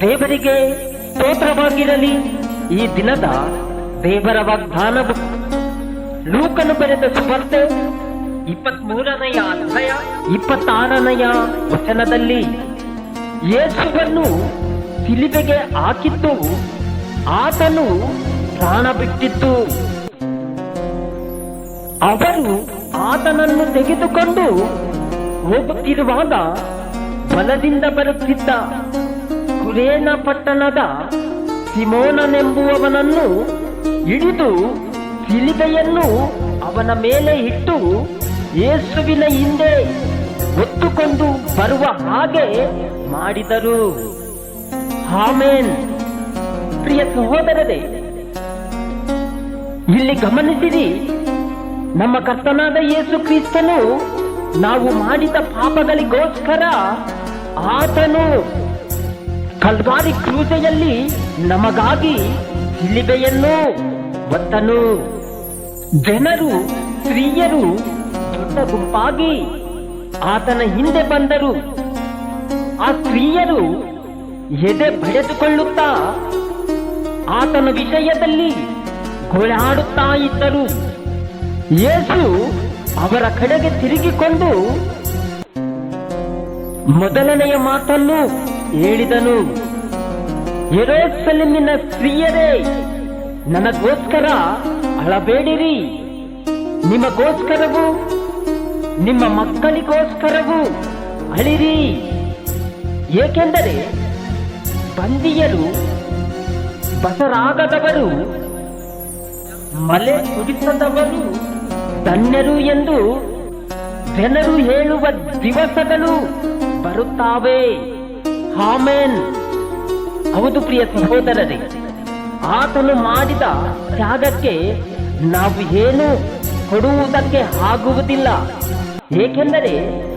ದೇವರಿಗೆ ಸ್ತೋತ್ರವಾಗಿರಲಿ. ಈ ದಿನದ ದೇವರ ವಾಗ್ದಾನವು ಲೂಕನು ಬರೆದ ಸುವಾರ್ತೆ ಇಪ್ಪತ್ಮೂರನೆಯ ಅಧ್ಯಾಯ ಇಪ್ಪತ್ತಾರನೆಯ ವಚನದಲ್ಲಿ ಯೇಸುವನ್ನು ಸಿಲಿಬೆಗೆ ಹಾಕಿದ್ದು ಆತನು ಪ್ರಾಣ ಬಿಟ್ಟಿತ್ತು ಅವರು ಆತನನ್ನು ತೆಗೆದುಕೊಂಡು ಹೋಗುತ್ತಿರುವಾಗ ಬಲದಿಂದ ಬರುತ್ತಿದ್ದ ಕುರೇನ ಪಟ್ಟಣದ ಸಿಮೋನನೆಂಬುವವನನ್ನು ಹಿಡಿದು ಸಿಲಿಬೆಯನ್ನು ಅವನ ಮೇಲೆ ಇಟ್ಟು ಯೇಸುವಿನ ಹಿಂದೆ ಹೊತ್ತುಕೊಂಡು ಬರುವ ಹಾಗೆ ಮಾಡಿದರು. ಆಮೇನ್. ಪ್ರಿಯ ಸಹೋದರರೇ, ಇಲ್ಲಿ ಗಮನಿಸಿರಿ ನಮ್ಮ ಕರ್ತನಾದ ಯೇಸು ಕ್ರಿಸ್ತನು ನಾವು ಮಾಡಿದ ಪಾಪಗಳಿಗೋಸ್ಕರ ಆತನು ಕಲ್ವಾರಿ ಕ್ರೂಜೆಯಲ್ಲಿ ನಮಗಾಗಿ ಇಲ್ಲಿಬೆಯನ್ನು ಒತ್ತನು ಜನರು, ಸ್ತ್ರೀಯರು, ದೊಡ್ಡ ಗುಂಪಾಗಿ ಆತನ ಹಿಂದೆ ಬಂದರು. ಆ ಸ್ತ್ರೀಯರು ಎದೆ ಬಡಿದುಕೊಳ್ಳುತ್ತಾ ಆತನ ವಿಷಯದಲ್ಲಿ ಗೋಳಾಡುತ್ತಾ ಇದ್ದರು. ಯೇಸು ಅವರ ಕಡೆಗೆ ತಿರುಗಿಕೊಂಡು ಮೊದಲನೆಯ ಮಾತನ್ನು ಹೇಳಿದನು. ಯೆರೂಸಲೇಮಿನ ಸ್ತ್ರೀಯರೇ, ನನಗೋಸ್ಕರ ಅಳಬೇಡಿರಿ. ನಿಮಗೋಸ್ಕರವು, ನಿಮ್ಮ ಮಕ್ಕಳಿಗೋಸ್ಕರವೂ ಅಳಿರಿ. ಏಕೆಂದರೆ ಬಂದಿಯರು ಬಸರಾಗದವರು, ಮಲೆ ಕುಡಿಸದವರು ಧನ್ಯರು ಎಂದು ಜನರು ಹೇಳುವ ದಿವಸಗಳು ಬರುತ್ತಾವೆ. ಹಾಮೇನ್ ಹೌದು ಪ್ರಿಯ ಸಹೋದರರೇ, ಆತನು ಮಾಡಿದ ಜಾಗಕ್ಕೆ ನಾವು ಏನು ಕೊಡುವುದಕ್ಕೆ ಆಗುವುದಿಲ್ಲ. ಏಕೆಂದರೆ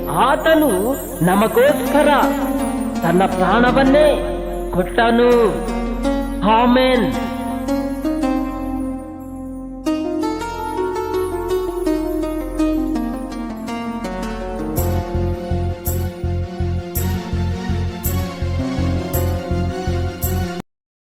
ಆತನು ನಮಗೋಸ್ಕರ ತನ್ನ ಪ್ರಾಣವನ್ನೇ ಕೊಟ್ಟನು. ಆಮೇನ್.